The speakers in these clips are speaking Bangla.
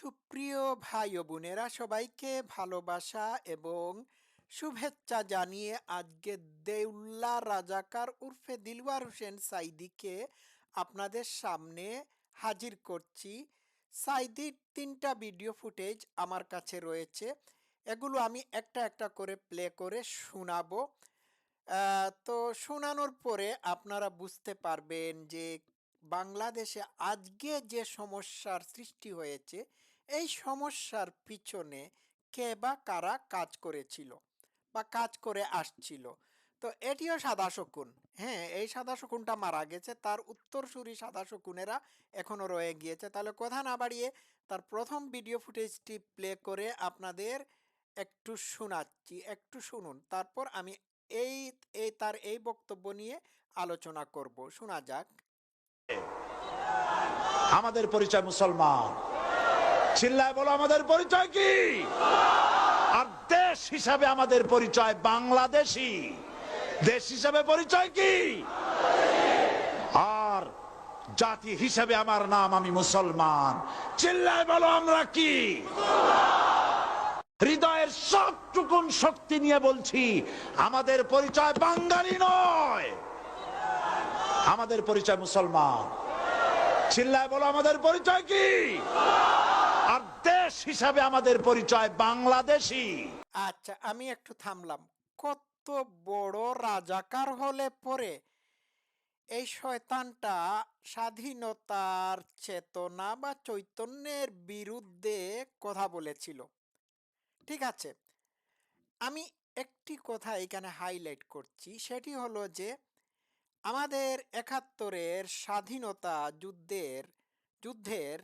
সুপ্রিয় ভাই ও বোনেরা সবাইকে ভালোবাসা এবং শুভেচ্ছা জানিয়ে আজকে দেউল্লা রাজাকার উর্ফে দিলওয়ার হোসেন সাইদিকে আপনাদের সামনে হাজির করছি। সাইদির তিনটা ভিডিও ফুটেজ আমার কাছে রয়েছে। এগুলো আমি একটা একটা করে প্লে করে শোনাবো। তো শোনানোর পরে আপনারা বুঝতে পারবেন যে বাংলাদেশে আজকে যে সমস্যার সৃষ্টি হয়েছে এই সমস্যার পিছনে কে বা কারা কাজ করেছিল বা কাজ করে আসছিল? তো এটিও সাদা শকুন হ্যাঁ এই সাদা শকুনটা মারা গেছে। তার উত্তরসূরি সাদা শকুনেরা এখনও রয়ে গিয়েছে। তাহলে কথা না বাড়িয়ে তার প্রথম ভিডিও ফুটেজটি প্লে করে আপনাদের একটু শোনাচ্ছি, একটু শুনুন। তারপর আমি এই এই, তার এই বক্তব্য নিয়ে আলোচনা করব। শোনা যাক। আমাদের পরিচয় মুসলমান। চিল্লায় বলো, আমাদের পরিচয় কি? আর দেশ হিসাবে আমাদের পরিচয় বাংলাদেশি। দেশ হিসাবে পরিচয় কি? আর জাতি হিসাবে আমার নাম আমি মুসলমান। চিল্লায় বলো, আমরা কি? হৃদয়ের সবটুকুন শক্তি নিয়ে বলছি, আমাদের পরিচয় বাঙালি নয়। আমাদের পরিচয় মুসলমান। চিল্লায় বলো, আমাদের পরিচয় কি? দেশ হিসাবে আমাদের পরিচয় বাংলাদেশি। আচ্ছা আমি একটু থামলাম। কত বড় রাজাকার হলে পরে এই শয়তানটা স্বাধীনতার চেতনা বা চৈতন্যের বিরুদ্ধে কথা বলেছিল। ঠিক আছে, আমি একটি কথা এখানে হাইলাইট করছি। সেটি হলো যে, আমাদের একাত্তরের স্বাধীনতা যুদ্ধের যুদ্ধের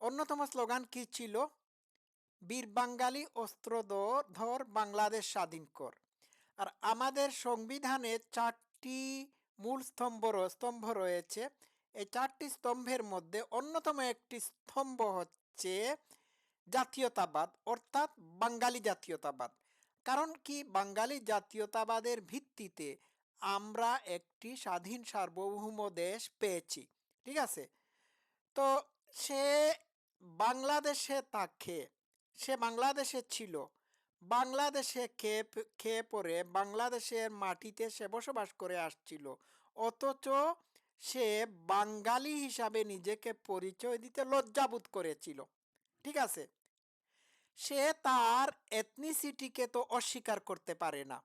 অন্যতম স্লোগান কি ছিল? বীর বাঙালি অস্ত্র ধর বাংলাদেশ স্বাধীন কর। আর আমাদের সংবিধানে চারটি মূল স্তম্ভ স্তম্ভ রয়েছে। এই চারটি স্তম্ভের মধ্যে অন্যতম একটি স্তম্ভ হচ্ছে জাতীয়তাবাদ, অর্থাৎ বাঙালি জাতীয়তাবাদ। কারণ কি? বাঙালি জাতীয়তাবাদের ভিত্তিতে আমরা একটি স্বাধীন সার্বভৌম দেশ পেয়েছি। ঠিক আছে? তো সে বাংলাদেশে থাকে সে বাংলাদেশে ছিল। বাংলাদেশে খেয়ে খেয়ে পরে বাংলাদেশের মাটিতে সে বসবাস করে আসছিল। অথচ সে বাঙালি হিসাবে নিজেকে পরিচয় দিতে লজ্জাবোধ করেছিল। ঠিক আছে? সে তার এথনিসিটিকে তো অস্বীকার করতে পারে না।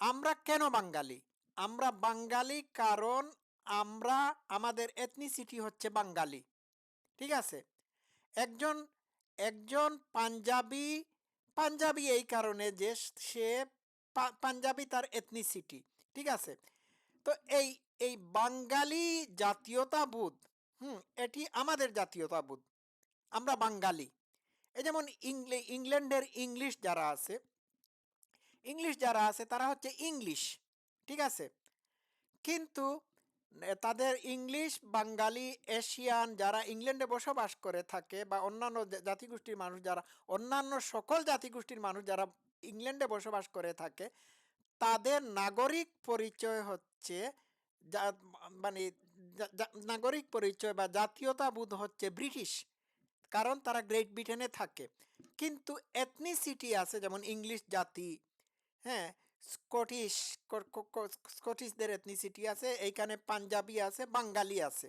আমরা কেন বাঙালি? আমরা বাঙালি কারণ আমরা, আমাদের এথনিসিটি হচ্ছে বাঙালি। ঠিক আছে? একজন একজন পাঞ্জাবি পাঞ্জাবি এই কারণে যে সে পাঞ্জাবি তার এথনিসিটি ঠিক আছে? তো এই এই বাঙালি জাতীয়তাবোধ, হুম, এটি আমাদের জাতীয়তাবোধ, আমরা বাঙালি। এই যেমন ইংলে, ইংল্যান্ডের ইংলিশ যারা আছে, ইংলিশ যারা আছে তারা হচ্ছে ইংলিশ, ঠিক আছে? কিন্তু তাদের ইংলিশ, বাঙালি, এশিয়ান যারা ইংল্যান্ডে বসবাস করে থাকে বা অন্যান্য জাতিগোষ্ঠীর মানুষ যারা, অন্যান্য সকল জাতিগোষ্ঠীর মানুষ যারা ইংল্যান্ডে বসবাস করে থাকে, তাদের নাগরিক পরিচয় হচ্ছে মানে নাগরিক পরিচয় বা জাতীয়তাবোধ হচ্ছে ব্রিটিশ, কারণ তারা গ্রেট ব্রিটেনে থাকে। কিন্তু এথনিসিটি আছে, যেমন ইংলিশ জাতি হ্যাঁ? স্কটিশ স্কটিশদের এথনিসিটি আছে, এইখানে পাঞ্জাবি আছে, বাঙালি আছে।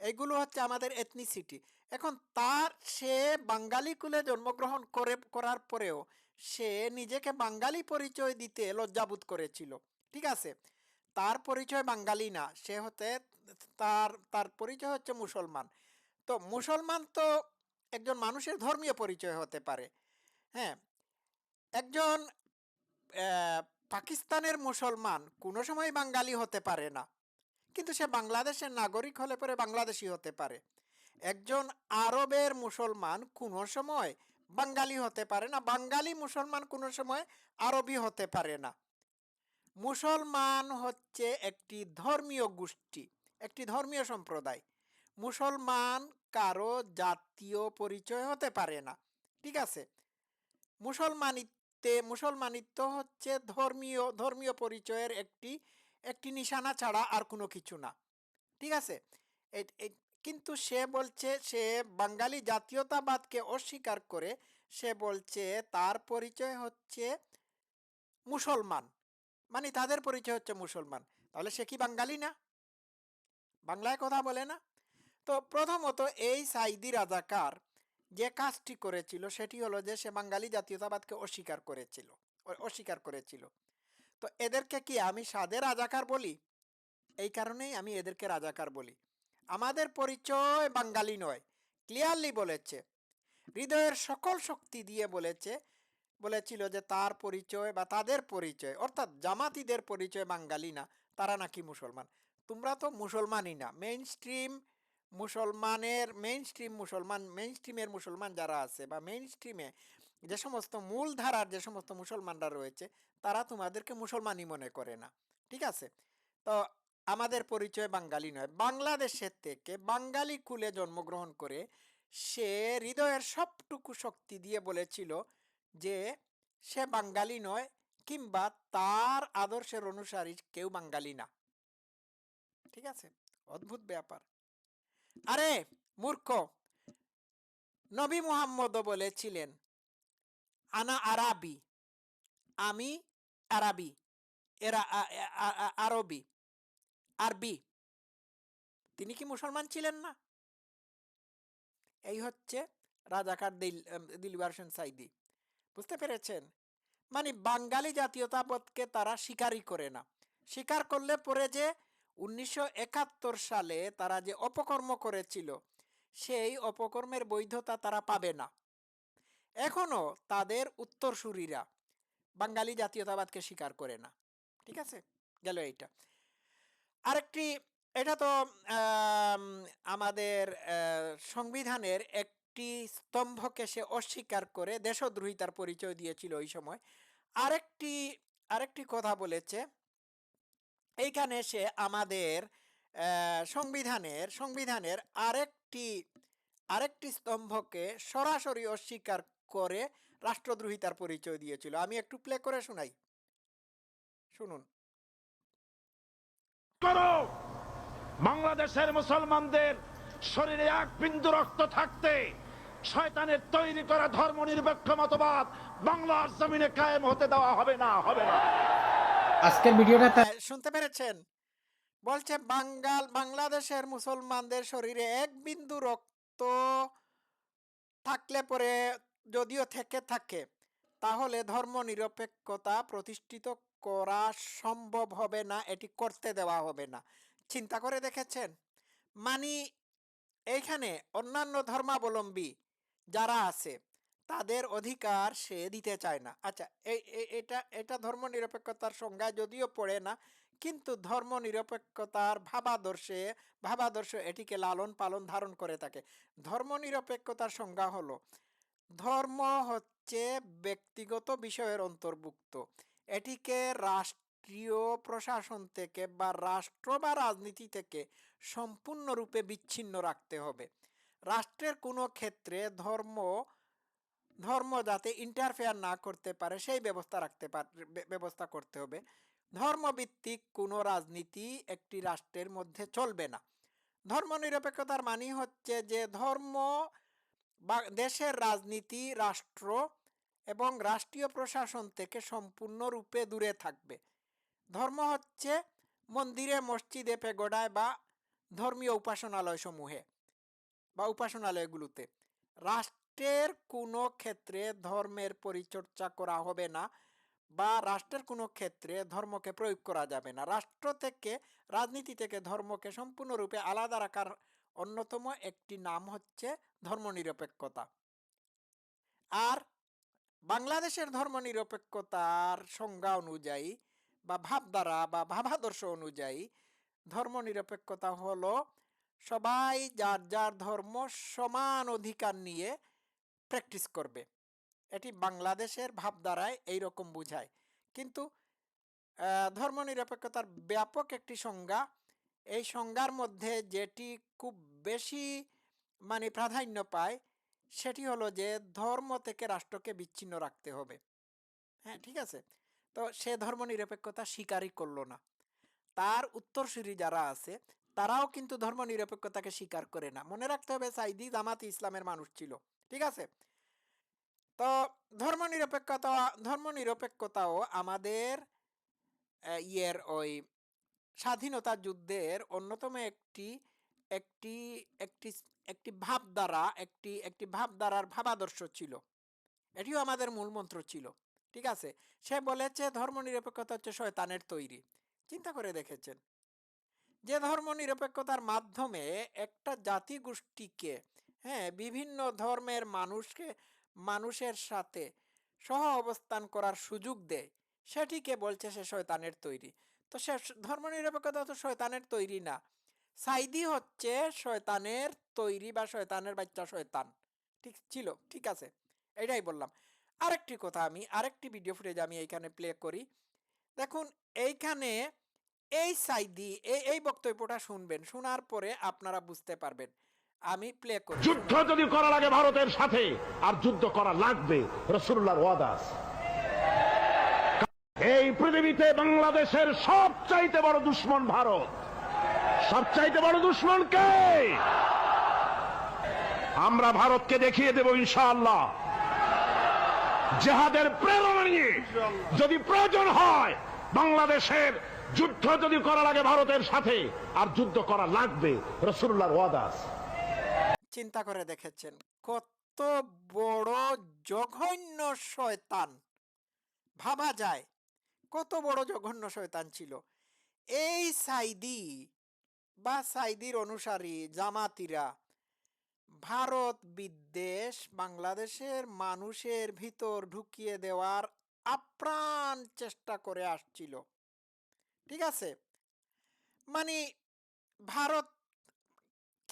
এগুলো হচ্ছে আমাদের এথনিসিটি এখন তার, সে বাঙালি কুলে জন্মগ্রহণ করে, করার পরেও সে নিজেকে বাঙালি পরিচয় দিতে লজ্জাবোধ করেছিল, ঠিক আছে? তার পরিচয় বাঙালি না, সে হতে তার তার পরিচয় হচ্ছে মুসলমান। তো মুসলমান তো একজন মানুষের ধর্মীয় পরিচয় হতে পারে হ্যাঁ? একজন পাকিস্তানের মুসলমান কোনো সময় বাঙালি হতে পারে না। কিন্তু সে বাংলাদেশের নাগরিক হলে পরে বাংলাদেশি হতে পারে। একজন আরবের মুসলমান কোনো সময় বাঙালি হতে পারে না। বাঙালি মুসলমান কোনো সময় আরবি হতে পারে না। মুসলমান হচ্ছে একটি ধর্মীয় গোষ্ঠী, একটি ধর্মীয় সম্প্রদায়। মুসলমান কারও জাতীয় পরিচয় হতে পারে না। ঠিক আছে? মুসলমানিত্বে মুসলমানিত্ব হচ্ছে ধর্মীয় ধর্মীয় পরিচয়ের একটি একটি নিশানা ছাড়া আর কোনো কিছু না। ঠিক আছে? কিন্তু সে বলছে, সে বাঙালি জাতীয়তাবাদকে অস্বীকার করে সে বলছে, তার পরিচয় হচ্ছে মুসলমান। মানে তাদের পরিচয় হচ্ছে মুসলমান। তাহলে সে কি বাঙালি না? বাংলায় কথা বলে না? তো প্রথমত এই সাইদি রাজাকার যে কাজটি করেছিল সেটি হলো যে সে বাঙালি জাতীয়তাবাদকে অস্বীকার করেছিল অস্বীকার করেছিল। তো এদেরকে কি আমি সাদে রাজাকার বলি? এই কারণেই আমি এদেরকে রাজাকার বলি। আমাদের পরিচয় বাঙালি নয়, ক্লিয়ারলি বলেছে। হৃদয়ের সকল শক্তি দিয়ে বলেছে, বলেছিল যে তার পরিচয় বা তাদের পরিচয়, অর্থাৎ জামাতিদের পরিচয় বাঙালি না, তারা নাকি মুসলমান। তোমরা তো মুসলমানই না মেইন স্ট্রিম মুসলমানের মেইন স্ট্রিম মুসলমান মেইন স্ট্রিমের মুসলমান যারা আছে বা মেইন স্ট্রিমে যে সমস্ত মূল ধারার যে সমস্ত মুসলমানরা রয়েছে, তারা তোমাদেরকে মুসলমানই মনে করে না। ঠিক আছে? তো আমাদের পরিচয় বাঙালি নয়। বাংলাদেশের থেকে বাঙালি কুলে জন্মগ্রহণ করে সে হৃদয়ের সবটুকু শক্তি দিয়ে বলেছিল যে সে বাঙালি নয় কিংবা তার আদর্শের অনুসারী কেউ বাঙালি না। ঠিক আছে? অদ্ভুত ব্যাপার। আরে, মূর্খ। নবী মুহাম্মদও বলেছিলেন, আনা আরাবি। আমি আরাবি, এরা আরবি আরবি। তিনি কি মুসলমান ছিলেন না? এই হচ্ছে রাজাকার দিল দিলবার হোসেন সাইদি। বুঝতে পেরেছেন? মানে বাঙালি জাতীয়তাবোধকে তারা স্বীকারই করে না। স্বীকার করলে পরে যে উনিশশো একাত্তর সালে তারা যে অপকর্ম করেছিল, সেই অপকর্মের বৈধতা তারা পাবে না। এখনও তাদের উত্তরসূরিরা বাঙালি জাতীয়তাবাদকে স্বীকার করে না। ঠিক আছে? গেল এইটা। আরেকটি, এটা তো আমাদের সংবিধানের একটি স্তম্ভকে সে অস্বীকার করে দেশদ্রোহিতার পরিচয় দিয়েছিল ওই সময়। আরেকটি আরেকটি কথা বলেছে এইখানে সে আমাদের সংবিধানের সংবিধানের আরেকটি আরেকটি স্তম্ভকে সরাসরি অস্বীকার করে রাষ্ট্রদ্রোহিতার পরিচয় দিয়েছিল। আমি একটু প্লে করে শোনাই। শুনুন। করো! বাংলাদেশের মুসলমানদের শরীরে এক বিন্দু রক্ত থাকতে শয়তানের তৈরি করা ধর্ম নিরপেক্ষ মতবাদ বাংলার জমিনে কায়েম হতে দেওয়া হবে না হবে না। আজকের ভিডিওটা হ্যাঁ, শুনতে পেরেছেন? বলছে বাঙ্গাল বাংলাদেশের মুসলমানদের শরীরে এক বিন্দু রক্ত থাকলে পরে যদিও থেকে থাকে তাহলে ধর্ম নিরপেক্ষতা প্রতিষ্ঠিত করা সম্ভব হবে না এটি করতে দেওয়া হবে না। চিন্তা করে দেখেছেন? মানে এইখানে অন্যান্য ধর্মাবলম্বী যারা আছে তাদের অধিকার সে দিতে চায় না। আচ্ছা এই এটা এটা ধর্ম নিরপেক্ষতার সংজ্ঞায় যদিও পড়ে না, কিন্তু ধর্ম নিরপেক্ষতার ভাবাদর্শে, ভাবাদর্শ এটিকে লালন পালন ধারণ করে থাকে। ধর্ম নিরপেক্ষতার সংজ্ঞা হলো, ধর্ম হচ্ছে ব্যক্তিগত বিষয়ের অন্তর্ভুক্ত। এটিকে রাষ্ট্রীয় প্রশাসন থেকে বা রাষ্ট্র বা রাজনীতি থেকে সম্পূর্ণরূপে বিচ্ছিন্ন রাখতে হবে। রাষ্ট্রের কোনো ক্ষেত্রে ধর্ম ধর্ম যাতে ইন্টারফেয়ার না করতে পারে, সেই ব্যবস্থা রাখতে পার ব্যবস্থা করতে হবে। ধর্মভিত্তিক কোনো রাজনীতি একটি রাষ্ট্রের মধ্যে চলবে না। ধর্মনিরপেক্ষতার মানে হচ্ছে যে ধর্ম বা দেশের রাজনীতি, রাষ্ট্র এবং রাষ্ট্রীয় প্রশাসন থেকে সম্পূর্ণরূপে দূরে থাকবে। ধর্ম হচ্ছে মন্দিরে, মসজিদে, পেগোডায় বা ধর্মীয় উপাসনালয় সমূহে বা উপাসনালয়গুলোতে। রাষ্ট্রের কোনো ক্ষেত্রে ধর্মের পরিচর্যা করা হবে না বা রাষ্ট্রের কোনো ক্ষেত্রে ধর্মকে প্রয়োগ করা যাবে না। রাষ্ট্র থেকে, রাজনীতি থেকে ধর্মকে সম্পূর্ণরূপে আলাদা রাখার অন্যতম একটি নাম হচ্ছে ধর্মনিরপেক্ষতা। আর বাংলাদেশের ধর্মনিরপেক্ষতার সংজ্ঞা অনুযায়ী বা ভাবধারা বা ভাবাদর্শ অনুযায়ী ধর্মনিরপেক্ষতা হলো সবাই যার যার ধর্ম সমান অধিকার নিয়ে প্র্যাকটিস করবে। এটি বাংলাদেশের ভাবধারায় এইরকম বোঝায়। কিন্তু ধর্মনিরপেক্ষতার ব্যাপক একটি সংজ্ঞা, এই সংজ্ঞার মধ্যে যেটি খুব বেশি মানে প্রাধান্য পায়, সেটি হলো যে ধর্ম থেকে রাষ্ট্রকে বিচ্ছিন্ন রাখতে হবে। হ্যাঁ ঠিক আছে? তো সে ধর্মনিরপেক্ষতা স্বীকারই করল না। তার উত্তরসূরি যারা আছে, তারাও কিন্তু ধর্ম নিরপেক্ষতাকে স্বীকার করে না। মনে রাখতে হবে সাইদি জামাত ইসলামের মানুষ ছিল। ঠিক আছে? তো ধর্ম নিরপেক্ষতা ধর্ম নিরপেক্ষতাও আমাদের ইয়ের ওই স্বাধীনতা যুদ্ধের অন্যতম একটি একটি একটি একটি ভাবধারা, একটি একটি ভাবধারার ভাবাদর্শ ছিল। এটিও আমাদের মূল মন্ত্র ছিল। ঠিক আছে? সে বলেছে ধর্ম নিরপেক্ষতা হচ্ছে শয়তানের তৈরি। চিন্তা করে দেখেছেন? যে ধর্ম নিরপেক্ষতার মাধ্যমে একটা জাতি গোষ্ঠীকে হ্যাঁ বিভিন্ন ধর্মের মানুষকে, মানুষের সাথে সহ অবস্থান করার সুযোগ দেয়। সেটিকে বলছে সে শয়তানের তৈরি। তো সে ধর্ম নিরপেক্ষতা তো শয়তানের তৈরি না। সাইদি হচ্ছে শয়তানের তৈরি বা শয়তানের বাচ্চা শয়তান। ঠিক ছিল, ঠিক আছে, এটাই বললাম। আরেকটি কথা আমি, আরেকটি ভিডিও ফুটেজ আমি এইখানে প্লে করি। দেখুন, এইখানে এই সাইদি এই এই বক্তব্যটা শুনবেন, শোনার পরে আপনারা বুঝতে পারবেন। আমি প্লে করি। যুদ্ধ যদি করা লাগে ভারতের সাথে, আর যুদ্ধ করা লাগবে রসুল্লাহর ওয়াদাস এই পৃথিবীতে বাংলাদেশের সবচাইতে বড় দুশ্মন ভারত। সবচাইতে বড় দুশ্মন কে? আমরা ভারতকে দেখিয়ে দেব ইনশাআল্লাহ। জেহাদের প্রেরণা নিয়ে যদি প্রয়োজন হয়, বাংলাদেশের যুদ্ধ যদি করা লাগে ভারতের সাথে, আর যুদ্ধ করা লাগবে রসুল্লাহর ওয়াদাস চিন্তা করে দেখেছেন। কত বড় জঘন্য শয়তান। ভাবা যায়, কত বড় জঘন্য শয়তান ছিল। এই সাইদি বা সাইদির অনুসারী, জামাতিরা ভারত, বিদ্বেষ, বাংলাদেশের মানুষের ভিতর ঢুকিয়ে দেওয়ার আপ্রাণ চেষ্টা করে আসছিল। ঠিক আছে? মানে ভারত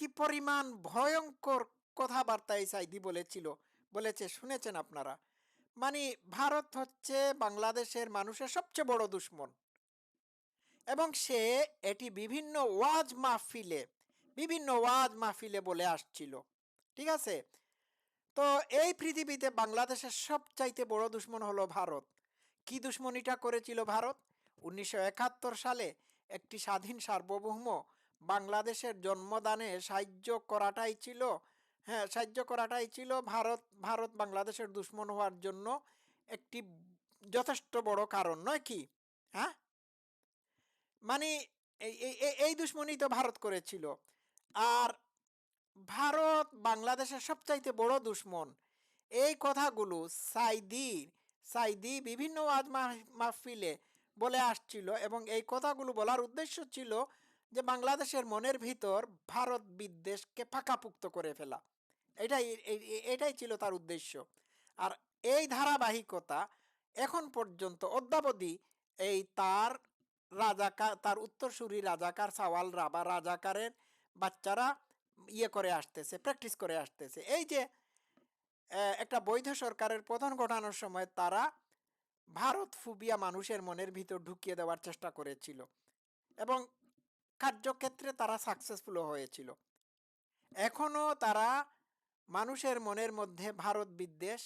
কি পরিমাণ ভয়ঙ্কর কথাবার্তা সাইদি বলেছিল, বলেছে শুনেছেন আপনারা? মানে ভারত হচ্ছে বাংলাদেশের মানুষের সবচেয়ে বড় দুশ্মন। এবং সে এটি বিভিন্ন ওয়াজ মাহফিলে, বিভিন্ন ওয়াজ মাহফিলে বলে আসছিল। ঠিক আছে? তো এই পৃথিবীতে বাংলাদেশের সবচাইতে বড় দুশ্মন হলো ভারত। কি দুশ্মনীটা করেছিল ভারত? উনিশশো একাত্তর সালে একটি স্বাধীন সার্বভৌম বাংলাদেশের জন্মদানে সাহায্য করাটাই ছিল হ্যাঁ সাহায্য করাটাই ছিল ভারত ভারত বাংলাদেশের দুশ্মন হওয়ার জন্য একটি যথেষ্ট বড় কারণ, নয় কি? হ্যাঁ? মানে এই, এই- এই- এই দুশ্মনী তো ভারত করেছিল। আর ভারত বাংলাদেশের সবচাইতে বড় দুশ্মন, এই কথাগুলো সাইদির, সাইদি বিভিন্ন মাহ- মাহফিলে বলে আসছিল এবং এই কথাগুলো বলার উদ্দেশ্য ছিল যে বাংলাদেশের মনের ভিতর ভারত বিদ্বেষকে ফাঁকাপুক্ত করে ফেলা। এটাই এটাই ছিল তার উদ্দেশ্য। আর এই ধারাবাহিকতা এখন পর্যন্ত অদ্যাবধি এই তার রাজাকার তার উত্তরসূরি রাজাকার সাওয়ালরা বা রাজাকারের বাচ্চারা ইয়ে করে আসতেছে, প্র্যাকটিস করে আসতেছে। এই যে একটা বৈধ সরকারের প্রধান ঘটানোর সময় তারা ভারত ফুবিয়া মানুষের মনের ভিতর ঢুকিয়ে দেওয়ার চেষ্টা করেছিল। এবং কার্যক্ষেত্রে তারা সাকসেসফুল হয়েছিল। এখনও তারা মানুষের মনের মধ্যে ভারত বিদ্বেষ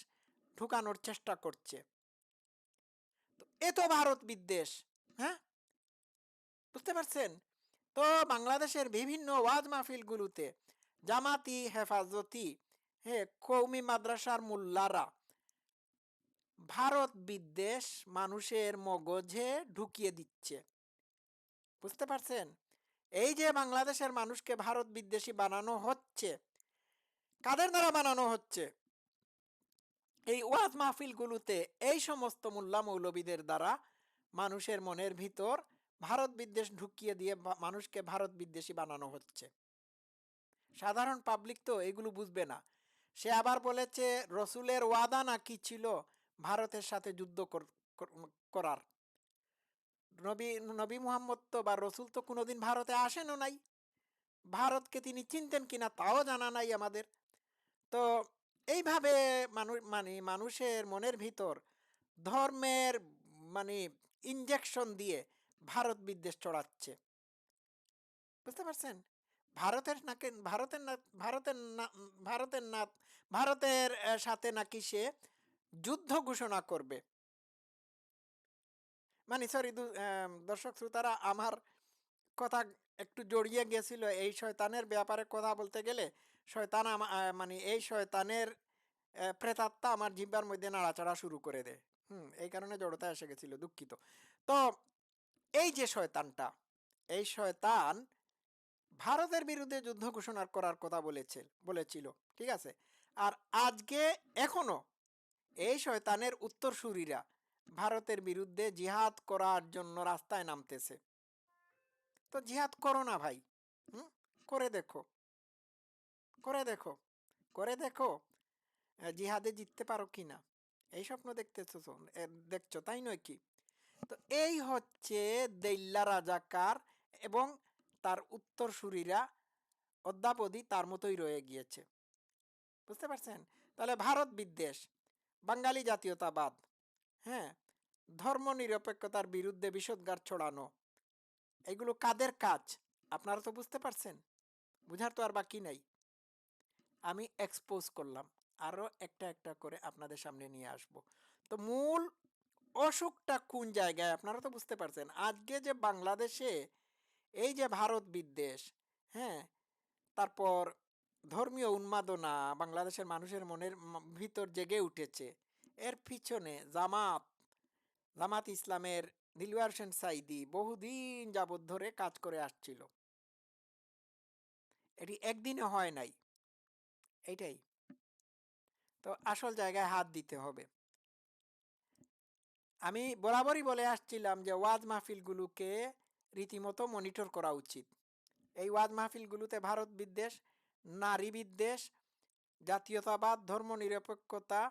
ঢুকানোর চেষ্টা করছে। তো এ তো ভারত বিদ্বেষ হ্যাঁ? বুঝতে পারছেন? তো বাংলাদেশের বিভিন্ন ওয়াজ মাহফিলগুলোতে জামাতি হেফাজতি হ্যাঁ কৌমি মাদ্রাসার মোল্লারা, ভারত বিদ্বেষ মানুষের মগজে ঢুকিয়ে দিচ্ছে। বুঝতে পারছেন? এই যে বাংলাদেশের মানুষকে ভারত বিদ্বেষী বানানো হচ্ছে, কাদের দ্বারা বানানো হচ্ছে? এই ওয়াজ মাহফিলগুলোতে এই সমস্ত মোল্লা মৌলবীদের দ্বারা মানুষের মনের ভিতর ভারত বিদ্বেষ ঢুকিয়ে দিয়ে মানুষকে ভারত বিদ্বেষী বানানো হচ্ছে। সাধারণ পাবলিক তো এগুলো বুঝবে না। সে আবার বলেছে, রসুলের ওয়াদা নাকি ছিল ভারতের সাথে যুদ্ধ কর- কর- করার? নবী নবী মুহাম্মদ তো বা রসুল তো কোনোদিন ভারতে আসেনও নাই। ভারতকে তিনি চিনতেন কিনা তাও জানা নাই আমাদের। তো এইভাবে মানুষ মানে মানুষের মনের ভিতর ধর্মের মানে ইনজেকশন দিয়ে ভারত বিদ্বেষ চড়াচ্ছে বুঝতে পারছেন? ভারতের নাকি, ভারতের না ভারতের না ভারতের না ভারতের সাথে নাকি সে যুদ্ধ ঘোষণা করবে। মানে সরি দর্শক শ্রোতারা, আমার কথা একটু জড়িয়ে গেছিল এই শয়তানের ব্যাপারে কথা বলতে গেলে। শয়তান মানে এই শয়তানের প্রেতাত্মা আমার জিব্বার মধ্যে নাড়াচাড়া শুরু করে দেয়। হুম, এই কারণে জড়তা এসে গেছিল, দুঃখিত। তো এই যে শয়তানটা, এই শয়তান ভারতের বিরুদ্ধে যুদ্ধ ঘোষণা করার কথা বলেছে, বলেছিল, ঠিক আছে? আর আজকে, এখনও এই শয়তানের উত্তরসূরিরা ভারতের বিরুদ্ধে জিহাদ করার জন্য রাস্তায় নামতেছে। তো জিহাদ করো না ভাই, হুম? করে দেখো। করে দেখো। করে দেখো জিহাদে জিততে পারো কি না? এই স্বপ্ন দেখতেছো দেখছ, তাই নয় কি? তো এই হচ্ছে দেল্লা রাজাকার এবং তার উত্তরসূরিরা অদ্যাবধি তার মতোই রয়ে গিয়েছে। বুঝতে পারছেন? তাহলে ভারত বিদ্বেষ, বাঙালি জাতীয়তাবাদ হ্যাঁ ধর্ম নিরপেক্ষতার বিরুদ্ধে বিষদগার ছড়ানো। এগুলো কাদের কাজ? আপনারা তো বুঝতে পারছেন। বুঝার তো আর বাকি নাই। আমি এক্সপোজ করলাম। আরও একটা একটা করে আপনাদের সামনে নিয়ে আসব। তো মূল অসুখটা কোন জায়গায়? আপনারা তো বুঝতে পারছেন। আজকে যে বাংলাদেশে এই যে ভারত বিদ্বেষ হ্যাঁ তারপর ধর্মীয় উন্মাদনা, বাংলাদেশের মানুষের মনের ভিতর জেগে উঠেছে। এর পিছনে জামাত জামাত ইসলামের দিলওয়ার হোসেন সাইদি বহুদিন যাবৎ ধরে কাজ করে আসছিল। এটি একদিনে হয় নাই। এইটাই তো আসল জায়গায় হাত দিতে হবে। আমি বরাবরই বলে আসছিলাম যে ওয়াজ মাহফিলগুলোকে রীতিমতো মনিটর করা উচিত। এই ওয়াজ মাহফিলগুলোতে ভারত বিদ্বেষ, নারী বিদ্বেষ, জাতীয়তাবাদ ধর্ম নিরপেক্ষতা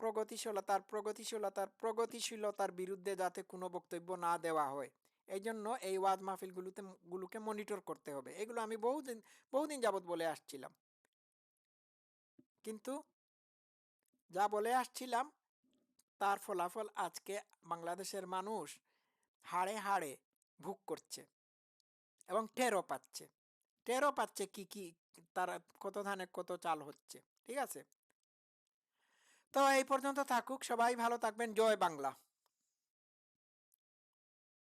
প্রগতিশীলতার প্রগতিশীলতার প্রগতিশীলতার বিরুদ্ধে যাতে কোনো বক্তব্য না দেওয়া হয়। এই জন্য এই ওয়াজ মাহফিলগুলোতে গুলোকে মনিটর করতে হবে। এগুলো আমি বহুদিন বহুদিন যাবৎ বলে আসছিলাম। কিন্তু যা বলে আসছিলাম, তার ফলাফল আজকে বাংলাদেশের মানুষ হাড়ে হাড়ে ভোগ করছে এবং টেরও পাচ্ছে। টেরও পাচ্ছে কি কি, তারা কত ধানে কত চাল হচ্ছে। ঠিক আছে? তো এই পর্যন্ত থাকুক সবাই ভালো থাকবেন। জয় বাংলা।